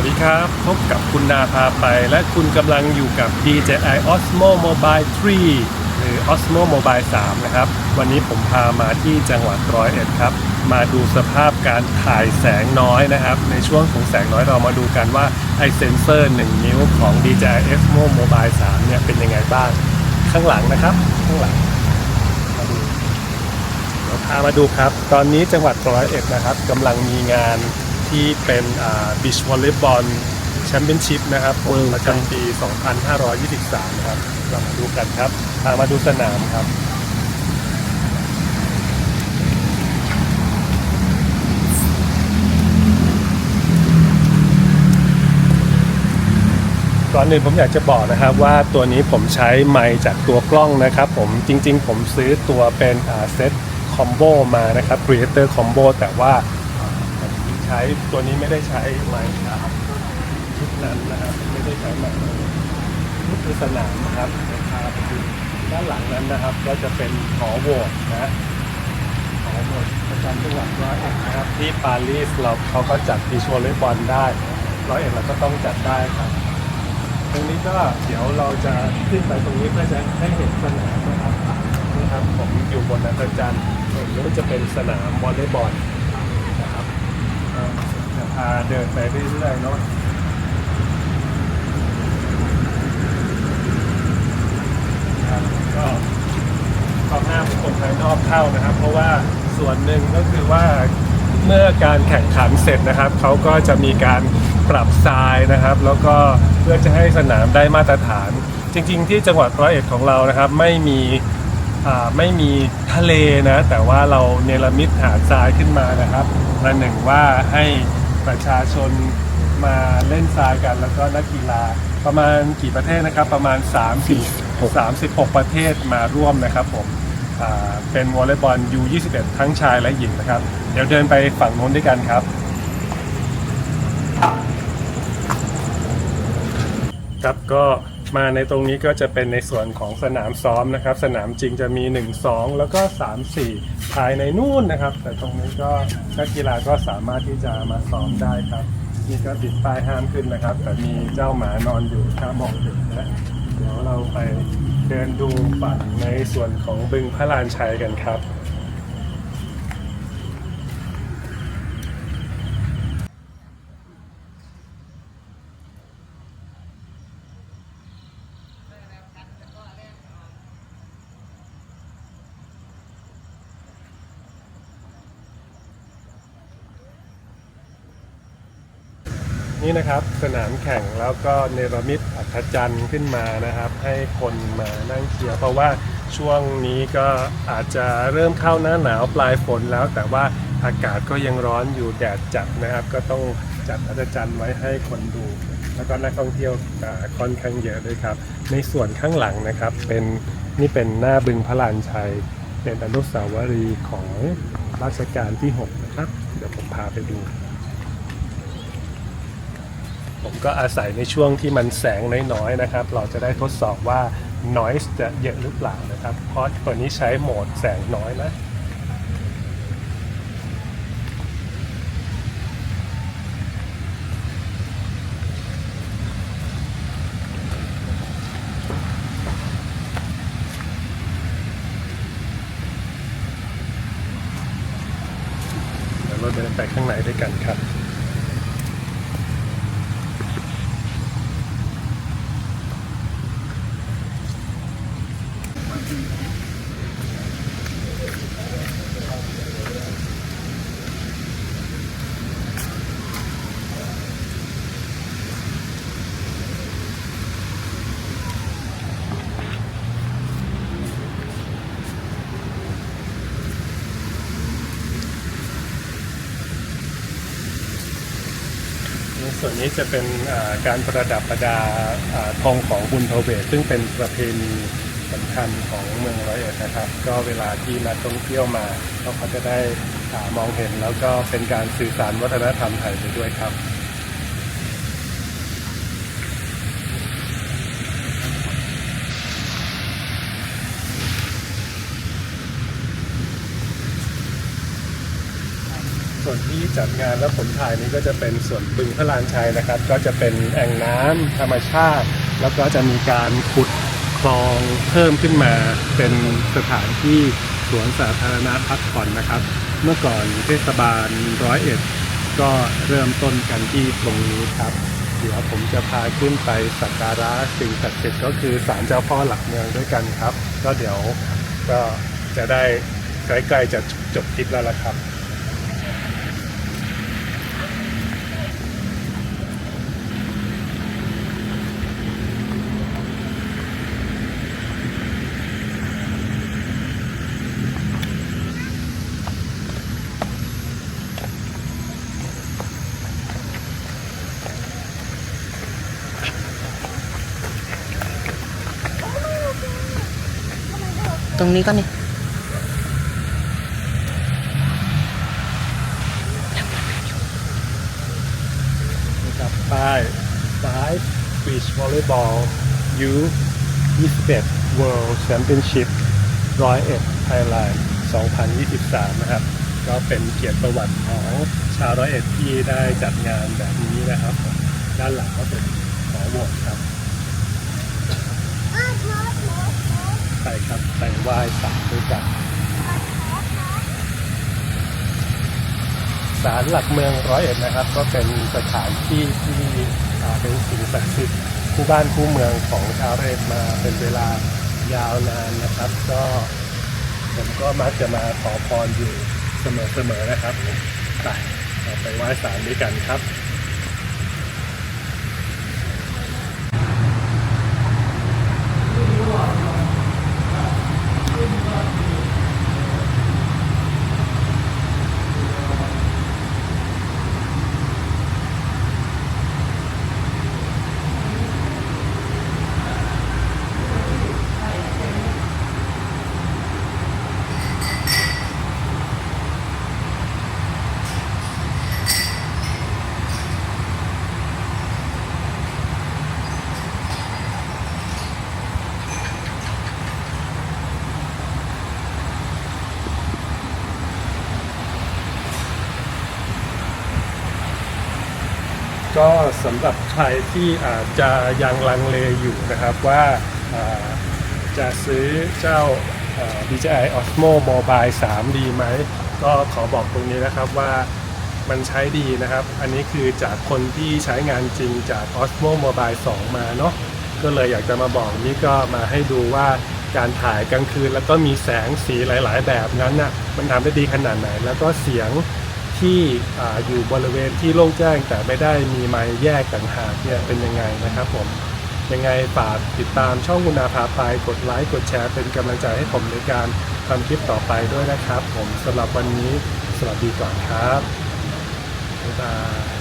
วัสดีครับ พบกับคุณนาพาไป และคุณกำลังอยู่กับ DJI Osmo Mobile 3 หรือ Osmo Mobile 3 นะครับ วันนี้ผมพามาที่จังหวัดร้อยเอ็ดครับ มาดูสภาพการถ่ายแสงน้อยนะครับ ในช่วงของแสงน้อยเรามาดูกันว่าไอเซนเซอร์ 1 นิ้วของ DJI Osmo Mobile 3 เนี่ยเป็นยังไงบ้าง ข้างหลังนะครับ ข้างหลังมาดูเดี๋ยวพามาดูครับ ตอนนี้จังหวัดร้อยเอ็ดนะครับกำลังมีงาน ที่เป็นบีชวอลเลย์บอลแชมเปี้ยนชิพนะครับผมประจำปี 2523 นะครับ เรามาดูกันครับพามาดูสนามครับ ก่อนอื่นผมอยากจะบอกนะครับว่าตัวนี้ผมใช้ไมค์จากตัวกล้องนะครับผมจริงๆ ผมซื้อตัวเป็นเซตคอมโบมานะครับ Creator Combo แต่ว่าอ่าผม ใช้ตัวนี้ไม่ได้ใช้ไมค์ครับชุดนั้นนะครับไม่ได้ใช้ไมค์นี่คือสนามนะครับพาไปดูด้านหลังนั้นนะครับ ก็จะเป็นหอโหวตนะหอโหวตประจำจังหวัดร้อยเอ็ดนะครับที่ปารีสเราเขาก็จัดบีชวอลเลยบอลได้ร้อยเอ็ดเราก็ต้องจัดได้ครับตรงนี้ก็เดี๋ยวเราจะขึ้นไปตรงนี้เพื่อจะให้เห็นสนามนะครับนี่ครับผมอยู่บนอัศจรรย์ตรงนี้จะเป็นสนามวอลเลย์บอล จะพาเดินไปเรื่อยๆเนาะก็ขอหน้าบุคคลภายนอกเข้านะครับ เพราะว่าส่วนหนึ่งก็คือว่าเมื่อการแข่งขันเสร็จนะครับเขาก็จะมีการปรับทรายนะครับ แล้วก็เพื่อจะให้สนามได้มาตรฐาน จริง ๆ ที่จังหวัดร้อยเอ็ดของเรานะครับ ไม่มี อ่าไม่มีทะเลนะ แต่ว่าเราเนรมิตหาดทรายขึ้นมานะครับประหนึ่งว่าให้ประชาชนมาเล่นทรายกันแล้วก็นักกีฬาประมาณกี่ประเทศนะครับ ประมาณ30 36 ประเทศมาร่วมนะครับผมอ่าเป็นวอลเลย์บอล U21 ทั้งชายและหญิงนะครับ เดี๋ยวเดินไปฝั่งโน้นด้วยกันครับ ครับก็ มาในตรงนี้ก็จะเป็นในส่วนของสนามซ้อมนะครับ สนามจริงจะมี 1 2 แล้วก็ 3 4 ภายในนู่นนะครับ แต่ตรงนี้ก็นักกีฬาก็สามารถที่จะมาซ้อมได้ครับนี่ก็ติดป้ายห้ามขึ้นนะครับ แต่มีเจ้าหมานอนอยู่ถ้ามองเห็นนะเดี๋ยวเราไปเดินดูฝั่งในส่วนของบึงพระลานชัยกันครับ นี่นะครับสนามแข่งแล้วก็เนรมิตอัศจรรย์ขึ้นมานะครับ ให้คนมานั่งเชียร์เพราะว่าช่วงนี้ก็อาจจะเริ่มเข้าหน้าหนาวปลายฝนแล้ว แต่ว่าอากาศก็ยังร้อนอยู่แดดจัดนะครับ ก็ต้องจัดอัศจรรย์ไว้ให้คนดู แล้วก็นักท่องเที่ยวค่อนข้างเยอะด้วยครับ ในส่วนข้างหลังนะครับ เป็นนี่เป็นหน้าบึงพระลานชัย เป็นอนุสาวรีย์ของรัชกาลที่ 6 นะครับ เดี๋ยวผมพาไปดู ผมก็อาศัยในช่วงที่มันแสงน้อยๆนะครับ เราจะได้ทดสอบว่า noise จะเยอะหรือเปล่านะครับ เพราะตัวนี้ใช้โหมดแสงน้อยนะเราเดินไปข้างในด้วยกันครับ ส่วนนี้จะเป็นการประดับประดาทองของบุญพเวศซึ่งเป็นประเพณีสำคัญของเมืองร้อยเอ็ดนะครับ ก็เวลาที่นักท่องเที่ยวมาเขาจะได้มองเห็นแล้วก็เป็นการสื่อสารวัฒนธรรมไทยไปด้วยครับ ส่วนที่จัดงานและผมถ่ายนี้ก็จะเป็นส่วนบึงพระลานชัยนะครับ ก็จะเป็นแอ่งน้ำธรรมชาติ แล้วก็จะมีการขุดคลองเพิ่มขึ้นมา เป็นสถานที่สวนสาธารณะพักผ่อนนะครับ เมื่อก่อนเทศบาลร้อยเอ็ดก็เริ่มต้นกันที่ตรงนี้ครับ เดี๋ยวผมจะพาขึ้นไปสักการะสิ่งศักดิ์สิทธิ์ก็คือศาลเจ้าพ่อหลักเมืองด้วยกันครับ ก็เดี๋ยวก็จะได้ใกล้ๆจะจบทริปแล้วละครับ ตรงนี้ก็นี่นะครับป้าย Five Beach Volleyball U 21 World Championship ร้อยเอ็ดไทยแลนด์2023 นะครับ ก็เป็นเกียรติประวัติของชาวร้อยเอ็ดที่ได้จัดงานแบบนี้นะครับ ด้านหลังก็เป็นหอโหวตครับ ใช่ครับไปไหว้สารด้วยกันศาลหลักเมืองร้อยเอ็ดนะครับ ก็เป็นสถานที่ที่เป็นสิ่งศักดิ์สิทธิ์คู่บ้านคู่เมืองของชาวเอ็ดมาเป็นเวลายาวนานนะครับ ก็ผมก็มักจะมาขอพรอยู่เสมอๆนะครับไปไปไหว้ศาลด้วยกันครับ ก็สำหรับใครที่อาจจะยังลังเลอยู่นะครับว่าจะซื้อเจ้า DJI Osmo Mobile 3 ดีไหม ก็ขอบอกตรงนี้นะครับว่ามันใช้ดีนะครับ อันนี้คือจากคนที่ใช้งานจริงจาก Osmo Mobile 2 มาเนาะก็เลยอยากจะมาบอกนี่ก็มาให้ดูว่าการถ่ายกลางคืน แล้วก็มีแสงสีหลาย ๆ แบบนั้นน่ะมันทำได้ดีขนาดไหน แล้วก็เสียง ที่ออยู่บริเวณที่โล่งแจ้ง แต่ไม่ได้มีไม้แยกต่างหากเนี่ยเป็นยังไงนะครับผมยังไงฝากติดตามช่องกุณาพาไปกดไลค์กดแชร์เป็นกำลังใจให้ผมในการทำคลิปต่อไปด้วยนะครับ ผมสำหรับวันนี้สวัสดีก่อนครับบ๊ายบาย